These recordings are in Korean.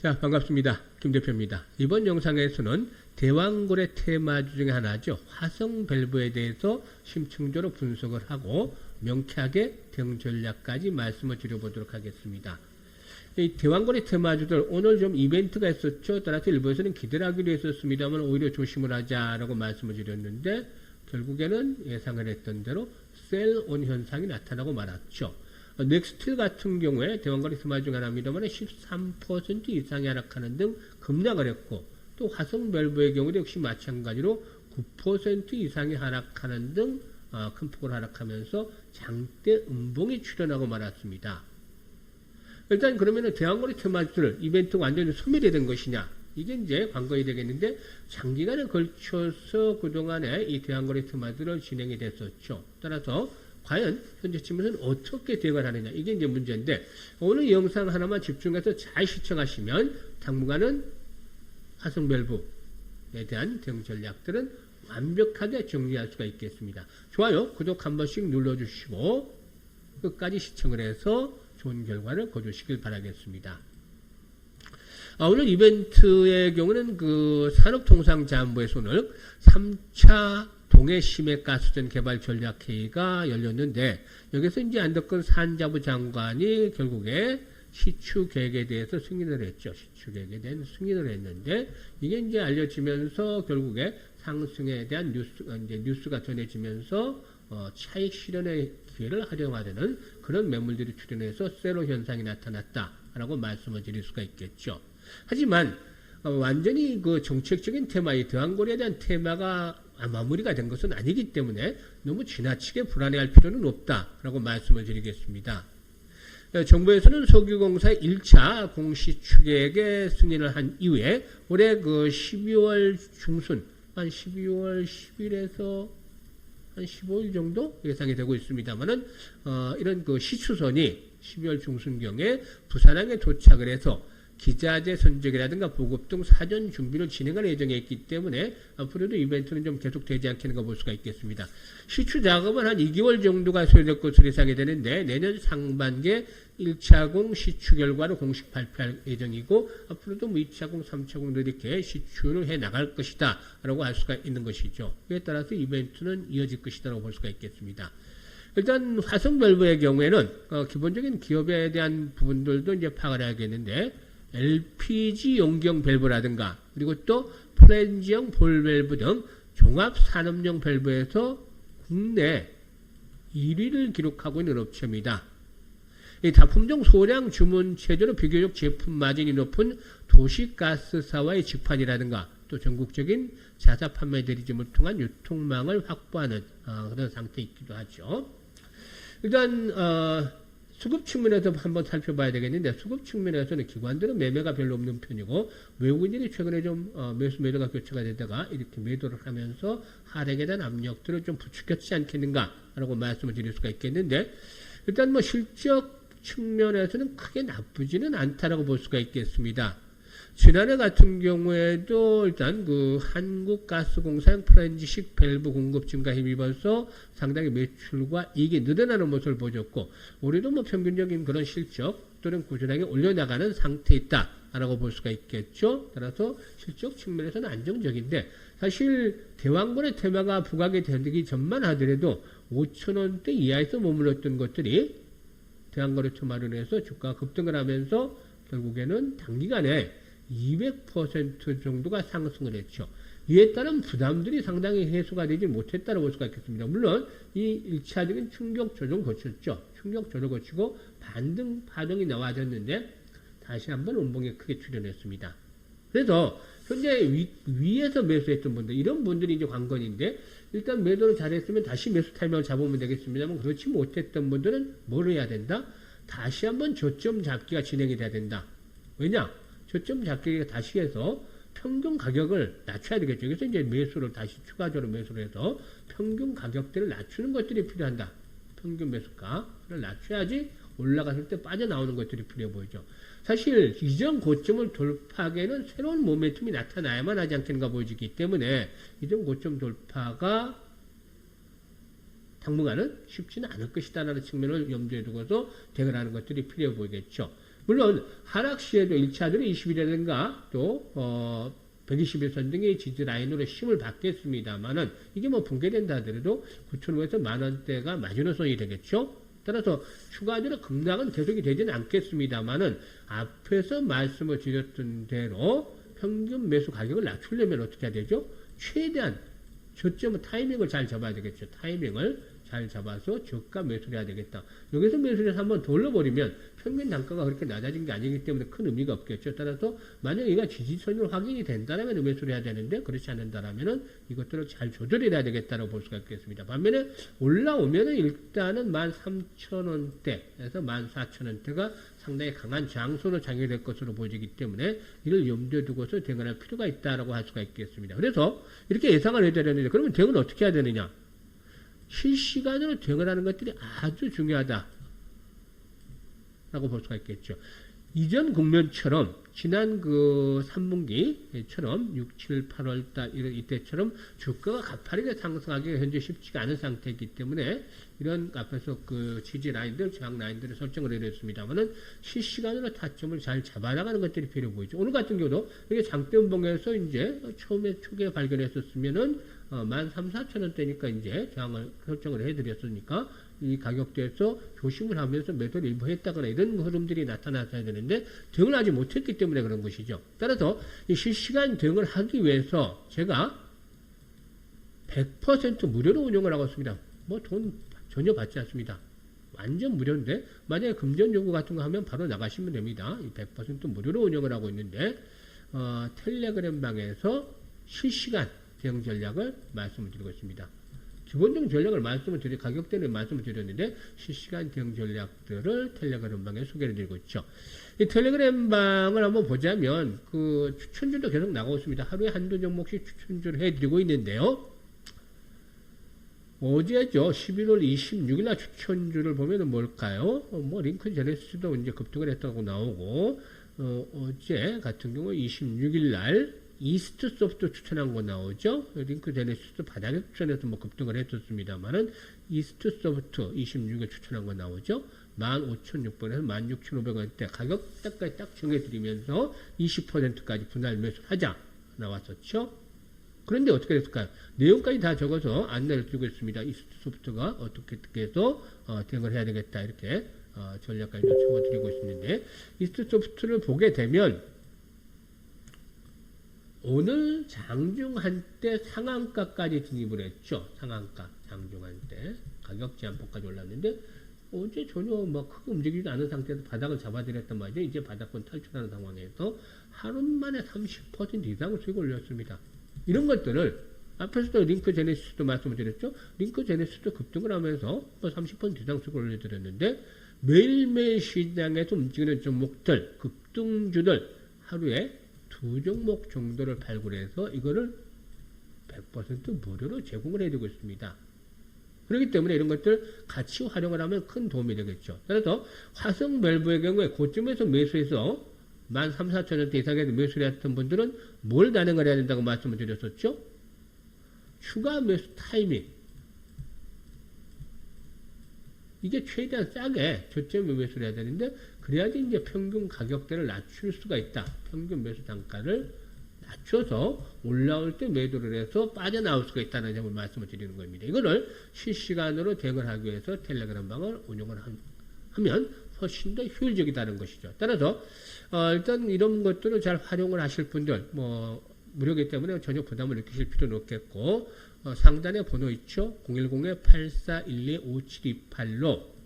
자, 반갑습니다. 김 대표입니다. 이번 영상에서는 대왕고래 테마주 중에 하나죠. 화성 밸브에 대해서 심층적으로 분석을 하고 명쾌하게 대응 전략까지 말씀을 드려보도록 하겠습니다. 이 대왕거래 테마주들 오늘 좀 이벤트가 있었죠. 따라서 일부에서는 기대를 하기로 했었습니다만 오히려 조심을 하자라고 말씀을 드렸는데 결국에는 예상을 했던 대로 셀 온 현상이 나타나고 말았죠. 어, 넥스트 같은 경우에 대왕거래 테마 중 하나입니다만 13% 이상이 하락하는 등 급락을 했고 또 화성 밸브의 경우도 역시 마찬가지로 9% 이상이 하락하는 등 어, 큰 폭으로 하락하면서 장대 음봉이 출현하고 말았습니다. 일단 그러면은 대왕거래 테마주를 이벤트가 완전히 소멸이 된 것이냐? 이게 이제 관건이 되겠는데 장기간에 걸쳐서 그동안에 이 대왕거래 테마주를 진행이 됐었죠. 따라서 과연 현재 측면에서는 어떻게 대응을 하느냐 이게 이제 문제인데 오늘 이 영상 하나만 집중해서 잘 시청하시면 당분간은 화성 밸브에 대한 대응 전략들은 완벽하게 정리할 수가 있겠습니다. 좋아요, 구독 한 번씩 눌러주시고 끝까지 시청을 해서 좋은 결과를 거두시길 바라겠습니다. 아, 오늘 이벤트의 경우는 그 산업통상자원부에서 오늘 3차 동해 심해 가스전 개발 전략 회의가 열렸는데 여기서 이제 안덕근 산자부 장관이 결국에 시추 계획에 대해서 승인을 했죠. 시추 계획에 대한 승인을 했는데 이게 이제 알려지면서 결국에 상승에 대한 뉴스 이제 뉴스가 전해지면서 어, 차익 실현의 기회를 활용하려는 그런 매물들이 출현해서 세로 현상이 나타났다라고 말씀을 드릴 수가 있겠죠. 하지만 어, 완전히 그 정책적인 테마, 이 대왕고리에 대한 테마가 마무리가 된 것은 아니기 때문에 너무 지나치게 불안해할 필요는 없다라고 말씀을 드리겠습니다. 어, 정부에서는 석유공사 1차 공시 추계획에 승인을 한 이후에 올해 그 12월 중순, 한 12월 10일에서 한 15일 정도 예상이 되고 있습니다만은 어, 이런 그 시추선이 12월 중순경에 부산항에 도착을 해서 기자재 선적이라든가 보급 등 사전 준비를 진행할 예정에 있기 때문에 앞으로도 이벤트는 좀 계속되지 않겠는가 볼 수가 있겠습니다. 시추 작업은 한 2개월 정도가 소요될 것으로 예상이 되는데 내년 상반기에 1차공 시추 결과를 공식 발표할 예정이고 앞으로도 뭐 2차공, 3차공 이렇게 시추를 해 나갈 것이다 라고 할 수가 있는 것이죠. 그에 따라서 이벤트는 이어질 것이다 라고 볼 수가 있겠습니다. 일단 화성밸브의 경우에는 어, 기본적인 기업에 대한 부분들도 이제 파악을 해야겠는데 LPG 용경 밸브라든가 그리고 또 플랜지형 볼 밸브 등 종합 산업용 밸브에서 국내 1위를 기록하고 있는 업체입니다. 이 다품종 소량 주문 체제로 비교적 제품 마진이 높은 도시가스사와의 직판이라든가 또 전국적인 자사 판매 대리점을 통한 유통망을 확보하는 어, 그런 상태이기도 하죠. 일단 어, 수급 측면에서 한번 살펴봐야 되겠는데 수급 측면에서는 기관들은 매매가 별로 없는 편이고 외국인들이 최근에 좀 어, 매수 매도가 교체가 되다가 이렇게 매도를 하면서 하락에 대한 압력들을 좀 부추겼지 않겠는가라고 말씀을 드릴 수가 있겠는데 일단 뭐 실적 측면에서는 크게 나쁘지는 않다라고 볼 수가 있겠습니다. 지난해 같은 경우에도 일단 그 한국가스공사형 프렌지식 밸브 공급 증가 힘입어서 상당히 매출과 이익이 늘어나는 모습을 보였고 올해도 뭐 평균적인 그런 실적 또는 꾸준하게 올려나가는 상태에 있다라고 볼 수가 있겠죠. 따라서 실적 측면에서는 안정적인데 사실 대왕권의 테마가 부각이 되기 전만 하더라도 5천원대 이하에서 머물렀던 것들이 대왕거래처 마련해서 주가가 급등을 하면서 결국에는 단기간에 200% 정도가 상승을 했죠. 이에 따른 부담들이 상당히 해소가 되지 못했다고 볼 수가 있겠습니다. 물론 이 1차적인 충격 조정 거쳤죠. 충격 조정 거치고 반등 파동이 나와졌는데 다시 한번 원봉에 크게 출현했습니다. 그래서 현재 위, 위에서 매수했던 분들 이런 분들이 이제 관건인데 일단 매도를 잘했으면 다시 매수 타이밍을 잡으면 되겠습니다만 그렇지 못했던 분들은 뭘 해야 된다? 다시 한번 저점 잡기가 진행이 돼야 된다. 왜냐? 저점 잡기가 다시 해서 평균 가격을 낮춰야 되겠죠. 그래서 이제 매수를 다시 추가적으로 매수를 해서 평균 가격대를 낮추는 것들이 필요한다. 평균 매수가를 낮춰야지 올라갔을 때 빠져나오는 것들이 필요해 보이죠. 사실 이전 고점을 돌파하기에는 새로운 모멘텀이 나타나야만 하지 않겠는가 보이기 때문에 이전 고점 돌파가 당분간은 쉽지는 않을 것이다라는 측면을 염두에 두고서 대응하는 것들이 필요해 보이겠죠. 물론 하락 시에도 1차들이 20이라든가 또 어, 121선 등의 지지 라인으로 힘을 받겠습니다만은 이게 뭐 붕괴된다 하더라도 9,500에서 만 원대가 마지노선이 되겠죠. 따라서 추가적으로 급락은 계속이 되지는 않겠습니다만은 앞에서 말씀을 드렸던 대로 평균 매수 가격을 낮추려면 어떻게 해야 되죠? 최대한 저점은 타이밍을 잘 잡아야 되겠죠. 타이밍을 잘 잡아서 저가 매수를 해야 되겠다. 여기서 매수를 한번 돌려버리면 평균 단가가 그렇게 낮아진 게 아니기 때문에 큰 의미가 없겠죠. 따라서 만약 얘가 지지선으로 확인이 된다면 매수를 해야 되는데 그렇지 않는다라면은 이것들을 잘 조절해야 되겠다고 볼 수가 있겠습니다. 반면에 올라오면은 일단은 13,000원대에서 14,000원대가 상당히 강한 장소로 작용될 것으로 보이기 때문에 이를 염두에 두고서 대응할 필요가 있다라고 할 수가 있겠습니다. 그래서 이렇게 예상을 해야 되는데 그러면 대응은 어떻게 해야 되느냐? 실시간으로 대응을 하는 것들이 아주 중요하다. 라고 볼 수가 있겠죠. 이전 국면처럼 지난 그 3분기처럼 6, 7, 8월 달 이때처럼 주가가 가파르게 상승하기가 현재 쉽지가 않은 상태이기 때문에 이런 앞에서 그 지지 라인들, 저항 라인들을 설정을 해드렸습니다만은 실시간으로 타점을 잘 잡아나가는 것들이 필요 보이죠. 오늘 같은 경우도 이게 장대음봉에서 이제 처음에 초기에 발견했었으면은 어, 13,000, 4,000원대니까 이제 저항을 설정을 해드렸으니까 이 가격대에서 조심을 하면서 매도를 일부 했다거나 이런 흐름들이 나타났어야 되는데 대응을 하지 못했기 때문에 그런 것이죠. 따라서 이 실시간 대응을 하기 위해서 제가 100% 무료로 운영을 하고 있습니다. 뭐 돈 전혀 받지 않습니다. 완전 무료인데 만약에 금전 요구 같은 거 하면 바로 나가시면 됩니다. 100% 무료로 운영을 하고 있는데 어, 텔레그램 방에서 실시간 대응 전략을 말씀을 드리고 있습니다. 기본적인 전략을 말씀을 드리, 가격대는 말씀을 드렸는데, 실시간 대응 전략들을 텔레그램 방에 소개를 드리고 있죠. 이 텔레그램 방을 한번 보자면, 그 추천주도 계속 나가고 있습니다. 하루에 한두 종목씩 추천주를 해드리고 있는데요. 어제죠. 11월 26일 날 추천주를 보면은 뭘까요? 어, 뭐, 링크 제네시스도 이제 급등을 했다고 나오고, 어, 어제 같은 경우 26일 날 이스트 소프트 추천한 거 나오죠? 링크 제네시스 바닥에 추천해서 뭐 급등을 했었습니다만은 이스트 소프트 26에 추천한 거 나오죠? 15,600원에서 16,500원대 가격대까지 딱 정해드리면서 20%까지 분할 매수하자 나왔었죠? 그런데 어떻게 됐을까요? 내용까지 다 적어서 안내를 드리고 있습니다. 이스트 소프트가 어떻게 해서 어, 대응을 해야 되겠다 이렇게 어, 전략까지 적어드리고 있는데 이스트 소프트를 보게 되면 오늘 장중한 때 상한가까지 진입을 했죠. 상한가 장중한 때 가격 제한폭까지 올랐는데 어제 전혀 뭐 크게 움직이지 않은 상태에서 바닥을 잡아들였단 말이죠. 이제 바닥권 탈출하는 상황에서 하루 만에 30% 이상 수익 올렸습니다. 이런 것들을 앞에서도 링크 제네시스도 말씀을 드렸죠. 링크 제네시스도 급등을 하면서 30% 이상 수익을 올려드렸는데 매일매일 시장에서 움직이는 종목들, 급등주들 하루에 두 종목 정도를 발굴해서 이거를 100% 무료로 제공을 해주고 있습니다. 그렇기 때문에 이런 것들 같이 활용을 하면 큰 도움이 되겠죠. 그래서 화성 밸브의 경우에 고점에서 매수해서 1 3 4 0 0 0원대 이상에서 매수를 했던 분들은 뭘 단행을 해야 된다고 말씀을 드렸었죠? 추가 매수 타이밍. 이게 최대한 싸게 저점에 매수를 해야 되는데 그래야지 이제 평균 가격대를 낮출 수가 있다. 평균 매수 단가를 낮춰서 올라올 때 매도를 해서 빠져나올 수가 있다는 점을 말씀을 드리는 겁니다. 이거를 실시간으로 대응을 하기 위해서 텔레그램 방을 운영을 하면 훨씬 더 효율적이다는 것이죠. 따라서 어, 일단 이런 것들을 잘 활용을 하실 분들 뭐 무료기 때문에 전혀 부담을 느끼실 필요는 없겠고 어, 상단에 번호 있죠. 010-8412-5728로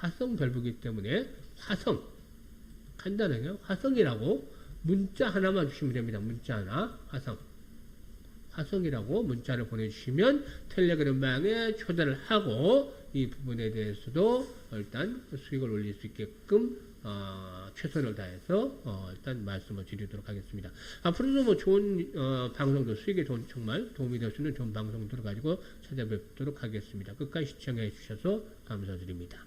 화성 별부기 때문에 화성 간단하게 화성이라고 문자 하나만 주시면 됩니다. 문자 하나 화성 화성이라고 문자를 보내주시면 텔레그램 방에 초대를 하고 이 부분에 대해서도 일단 수익을 올릴 수 있게끔 어, 최선을 다해서 어, 일단 말씀을 드리도록 하겠습니다. 앞으로도 뭐 좋은 어, 방송도 수익에 돈, 정말 도움이 될 수 있는 좋은 방송들을 가지고 찾아뵙도록 하겠습니다. 끝까지 시청해 주셔서 감사드립니다.